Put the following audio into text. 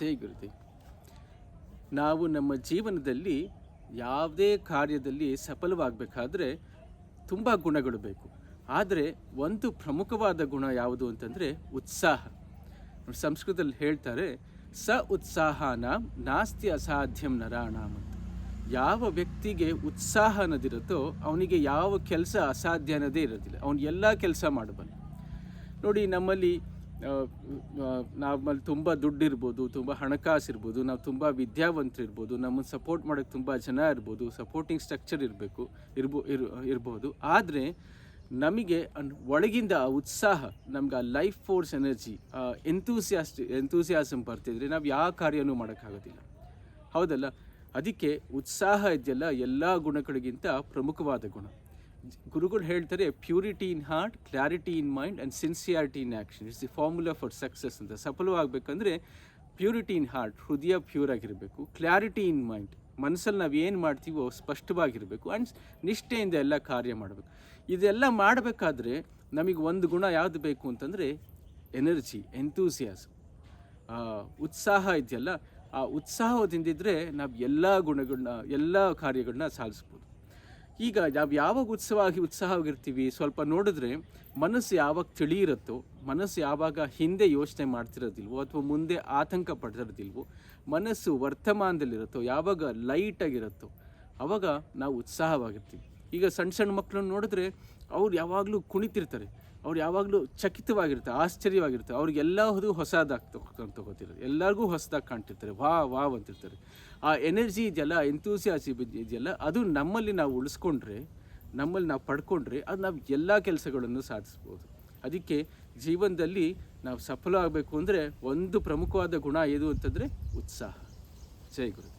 ಜೈ ಗುರುದೇವ್ ನಾವು ನಮ್ಮ ಜೀವನದಲ್ಲಿ ಯಾವುದೇ ಕಾರ್ಯದಲ್ಲಿ ಸಫಲವಾಗಬೇಕಾದ್ರೆ ತುಂಬ ಗುಣಗಳು ಬೇಕು. ಆದರೆ ಒಂದು ಪ್ರಮುಖವಾದ ಗುಣ ಯಾವುದು ಅಂತಂದರೆ ಉತ್ಸಾಹ. ಸಂಸ್ಕೃತದಲ್ಲಿ ಹೇಳ್ತಾರೆ, ಸ ಉತ್ಸಾಹನ ನಾಸ್ತಿ ಅಸಾಧ್ಯಂ ನರಾಣಾಮ್ ಅಂತ. ಯಾವ ವ್ಯಕ್ತಿಗೆ ಉತ್ಸಾಹ ಅನ್ನೋದಿರುತ್ತೋ ಅವನಿಗೆ ಯಾವ ಕೆಲಸ ಅಸಾಧ್ಯ ಅನ್ನೋದೇ ಇರೋದಿಲ್ಲ. ಅವನು ಎಲ್ಲ ಕೆಲಸ ಮಾಡಬಲ್ಲ. ನೋಡಿ, ನಮ್ಮಲ್ಲಿ ನಮ್ಮಲ್ಲಿ ತುಂಬ ದುಡ್ಡು ಇರ್ಬೋದು ತುಂಬ ಹಣಕಾಸು ಇರ್ಬೋದು ನಾವು ತುಂಬ ವಿದ್ಯಾವಂತರಿರ್ಬೋದು ನಮ್ಮನ್ನು ಸಪೋರ್ಟ್ ಮಾಡೋಕ್ಕೆ ತುಂಬ ಜನ ಇರ್ಬೋದು ಸಪೋರ್ಟಿಂಗ್ ಸ್ಟ್ರಕ್ಚರ್ ಇರಬೇಕು, ಇರ್ಬೋ, ಇರ್, ಇರ್ಬೋದು. ಆದರೆ ನಮಗೆ ಒಳಗಿಂದ ಆ ಉತ್ಸಾಹ, ನಮ್ಗೆ ಆ life force energy enthusiast enthusiasm ಬರ್ತಿದ್ರೆ ನಾವು ಯಾವ ಕಾರ್ಯನೂ ಮಾಡೋಕ್ಕಾಗೋದಿಲ್ಲ. ಹೌದಲ್ಲ? ಅದಕ್ಕೆ ಉತ್ಸಾಹ ಇದೆಯಲ್ಲ, ಎಲ್ಲ ಗುಣಗಳಿಗಿಂತ ಪ್ರಮುಖವಾದ ಗುಣ. ಗುರುಗಳು ಹೇಳ್ತಾರೆ purity in heart clarity in mind and sincerity in action it's the formula for success ಅಂತ. ಸಫಲವಾಗಬೇಕಂದ್ರೆ ಪ್ಯೂರಿಟಿ ಇನ್ ಹಾರ್ಟ್ ಹೃದಯ ಪ್ಯೂರ್ ಆಗಿರಬೇಕು. ಕ್ಲಾರಿಟಿ ಇನ್ ಮೈಂಡ್ ಮನಸ್ಸಲ್ಲಿ ನಾವು ಏನು ಮಾಡ್ತೀವೋ ಸ್ಪಷ್ಟವಾಗಿರಬೇಕು. ಆ್ಯಂಡ್ ನಿಷ್ಠೆಯಿಂದ ಎಲ್ಲ ಕಾರ್ಯ ಮಾಡಬೇಕು. ಇದೆಲ್ಲ ಮಾಡಬೇಕಾದ್ರೆ ನಮಗೆ ಒಂದು ಗುಣ ಯಾವುದು ಬೇಕು ಅಂತಂದರೆ ಎನರ್ಜಿ ಎಂತೂಸಿಯಾಸ್ ಉತ್ಸಾಹ ಇದೆಯಲ್ಲ, ಆ ಉತ್ಸಾಹದಿಂದಿದ್ದರೆ ನಾವು ಎಲ್ಲ ಗುಣಗಳನ್ನ ಎಲ್ಲ ಕಾರ್ಯಗಳನ್ನ ಸಾಧಿಸ್ಬೋದು ಈಗ ನಾವು ಯಾವಾಗ ಉತ್ಸವವಾಗಿ ಉತ್ಸಾಹವಾಗಿರ್ತೀವಿ ಸ್ವಲ್ಪ ನೋಡಿದ್ರೆ ಮನಸ್ಸು ಯಾವಾಗ ತಿಳಿ ಇರುತ್ತೋ ಮನಸ್ಸು ಯಾವಾಗ ಹಿಂದೆ ಯೋಚನೆ ಮಾಡ್ತಿರೋದಿಲ್ವೋ ಅಥವಾ ಮುಂದೆ ಆತಂಕ ಪಡ್ತಿರೋದಿಲ್ವೋ, ಮನಸ್ಸು ವರ್ತಮಾನದಲ್ಲಿರುತ್ತೋ, ಯಾವಾಗ ಲೈಟಾಗಿರುತ್ತೋ ಆವಾಗ ನಾವು ಉತ್ಸಾಹವಾಗಿರ್ತೀವಿ. ಈಗ ಸಣ್ಣ ಸಣ್ಣ ಮಕ್ಕಳನ್ನು ನೋಡಿದ್ರೆ ಅವ್ರು ಯಾವಾಗಲೂ ಕುಣಿತಿರ್ತಾರೆ. ಅವ್ರು ಯಾವಾಗಲೂ ಚಕಿತವಾಗಿರ್ತಾರೆ ಆಶ್ಚರ್ಯವಾಗಿರ್ತಾರೆ ಅವ್ರಿಗೆಲ್ಲದು ಹೊಸದಾಗ್ತಂತ ತಗೋತಿರೋದು ಎಲ್ಲರಿಗೂ ಹೊಸದಾಗಿ ಕಾಣ್ತಿರ್ತಾರೆ. ವಾ ವಾವ್ ಅಂತಿರ್ತಾರೆ. ಆ ಎನರ್ಜಿ ಇದೆಯಲ್ಲ ಎಂತೂಸಿಯಾಸಿ ಇದೆಯಲ್ಲ, ಅದು ನಮ್ಮಲ್ಲಿ ನಾವು ಉಳಿಸ್ಕೊಂಡ್ರೆ, ನಮ್ಮಲ್ಲಿ ನಾವು ಪಡ್ಕೊಂಡ್ರೆ ಅದು ನಾವು ಎಲ್ಲ ಕೆಲಸಗಳನ್ನು ಸಾಧಿಸ್ಬೋದು. ಅದಕ್ಕೆ ಜೀವನದಲ್ಲಿ ನಾವು ಸಫಲ ಆಗಬೇಕು ಅಂದರೆ ಒಂದು ಪ್ರಮುಖವಾದ ಗುಣ ಏನು ಅಂತಂದರೆ ಉತ್ಸಾಹ. ಜೈ ಗುರು